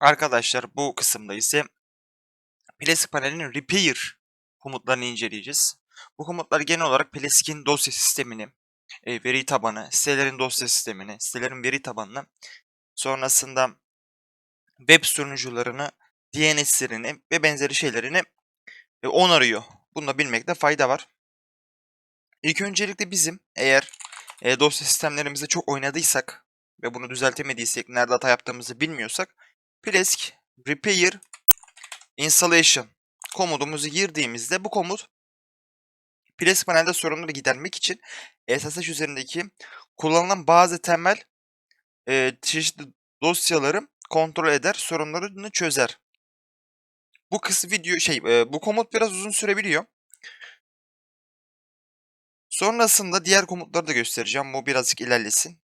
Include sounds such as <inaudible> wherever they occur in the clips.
Arkadaşlar bu kısımda ise Plastic panelinin repair komutlarını inceleyeceğiz. Bu komutlar genel olarak Plastic'in dosya sistemini, e, veri tabanı, sitelerin dosya sistemini, sitelerin veri tabanını, sonrasında web sunucularını, DNS'lerini ve benzeri şeylerini e, onarıyor. Bunu da bilmekte fayda var. İlk öncelikle bizim eğer e, dosya sistemlerimizde çok oynadıysak ve bunu düzeltemediysek, nerede hata yaptığımızı bilmiyorsak Plesk Repair Installation komutumuzu girdiğimizde bu komut Plesk panelde sorunları gidermek için SSH üzerindeki kullanılan bazı temel e, çeşitli dosyaları kontrol eder, sorunlarını çözer. Bu kısım video şey e, bu komut biraz uzun sürebiliyor. Sonrasında diğer komutları da göstereceğim. Bu birazcık ilerlesin.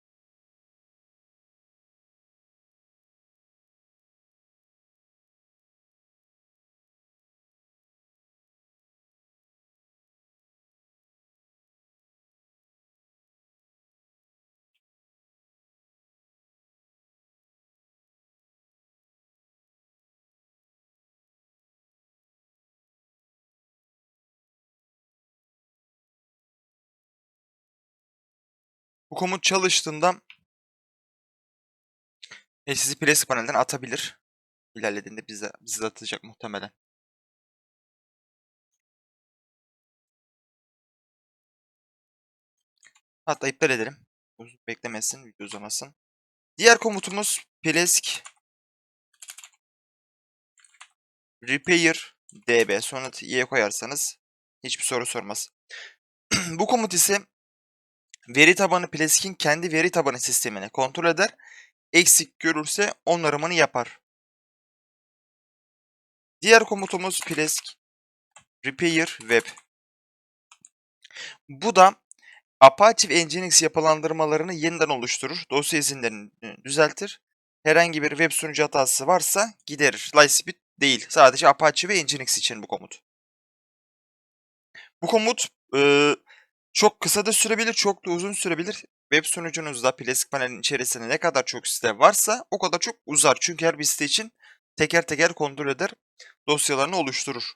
Bu komut çalıştığında e, sizi Plesk panelden atabilir. İlerlediğinde bize, bizi atacak muhtemelen. Hatta iptal edelim. Beklemesin, video uzamasın. Diğer komutumuz plesk repair db. Sonra y koyarsanız hiçbir soru sormaz. <clears throat> Bu komut ise veri tabanı Plesk'in kendi veri tabanı sistemini kontrol eder. Eksik görürse onarımını yapar. Diğer komutumuz plesk repair web. Bu da Apache Nginx yapılandırmalarını yeniden oluşturur. Dosya izinlerini düzeltir. Herhangi bir web sunucu hatası varsa giderir. Lightspeed değil. Sadece Apache ve Nginx için bu komut. Bu komut e, çok kısa da sürebilir, çok da uzun sürebilir. Web sunucunuzda Plastic Panel'in içerisinde ne kadar çok site varsa o kadar çok uzar. Çünkü her bir site için teker teker kontrol eder, dosyalarını oluşturur.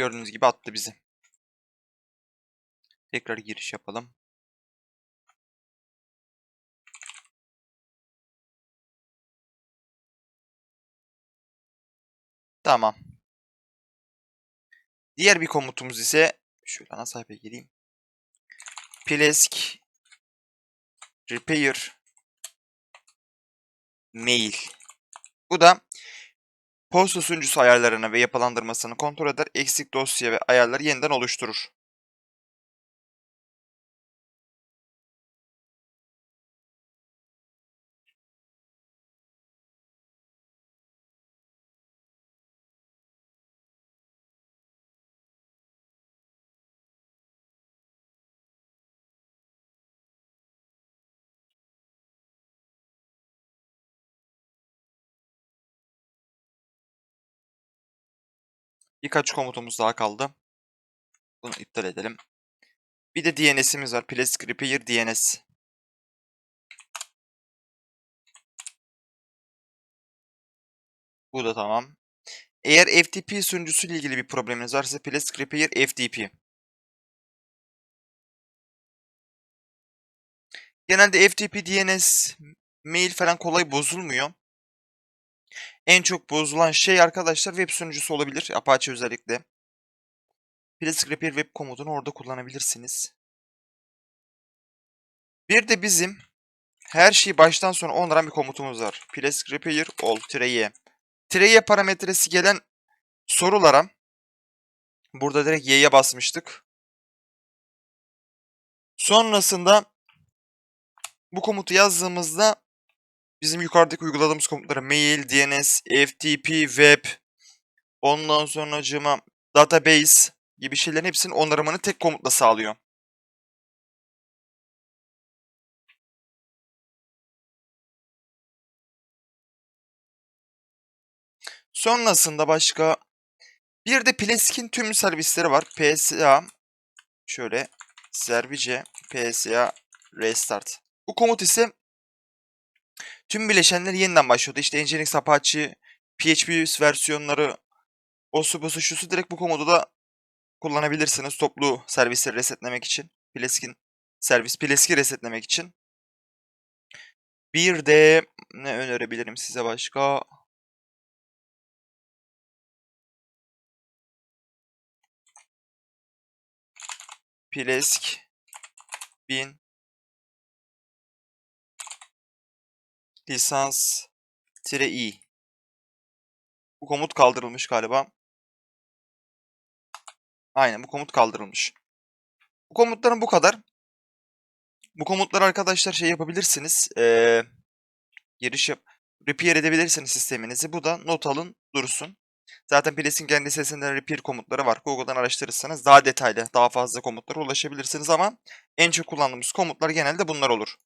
Gördüğünüz gibi attı bizi. Tekrar giriş yapalım. Tamam. Diğer bir komutumuz ise şöyle ana sayfaya gireyim. Plesk repair mail. Bu da posta sunucusu ayarlarını ve yapılandırmasını kontrol eder, eksik dosya ve ayarları yeniden oluşturur. Birkaç komutumuz daha kaldı. Bunu iptal edelim. Bir de DNS'imiz var. Plastic Repair DNS. Bu da tamam. Eğer FTP sunucusu ile ilgili bir probleminiz varsa Plastic Repair FTP. Genelde FTP DNS mail falan kolay bozulmuyor. En çok bozulan şey arkadaşlar web sunucusu olabilir. Apache özellikle. Plastic Repair web komutunu orada kullanabilirsiniz. Bir de bizim her şeyi baştan sona onaran bir komutumuz var. Plastic Repair all-y. Tire parametresi gelen sorulara burada direkt y'ye basmıştık. Sonrasında bu komutu yazdığımızda bizim yukarıdaki uyguladığımız komutlara mail, DNS, FTP, web, ondan sonra acıma database gibi şeylerin hepsinin onarımını tek komutla sağlıyor. Sonrasında başka bir de Plaskin tüm servisleri var. PSA şöyle service PSA restart. Bu komut ise tüm bileşenler yeniden başlıyordu. İşte Nginx, Apache, PHP versiyonları, osu busu şusu direkt bu komodu da kullanabilirsiniz. Toplu servisleri resetlemek için. Plesk'in servis Plesk'i resetlemek için. Bir de ne önerebilirim size başka? Plesk 1000 lisans tire i. Bu komut kaldırılmış galiba. Aynen bu komut kaldırılmış. Bu komutların bu kadar. Bu komutları arkadaşlar şey yapabilirsiniz. Ee, giriş yap repair edebilirsiniz sisteminizi. Bu da not alın dursun. Zaten Ples'in kendi sitesinde repair komutları var. Google'dan araştırırsanız daha detaylı, daha fazla komutlara ulaşabilirsiniz ama en çok kullandığımız komutlar genelde bunlar olur.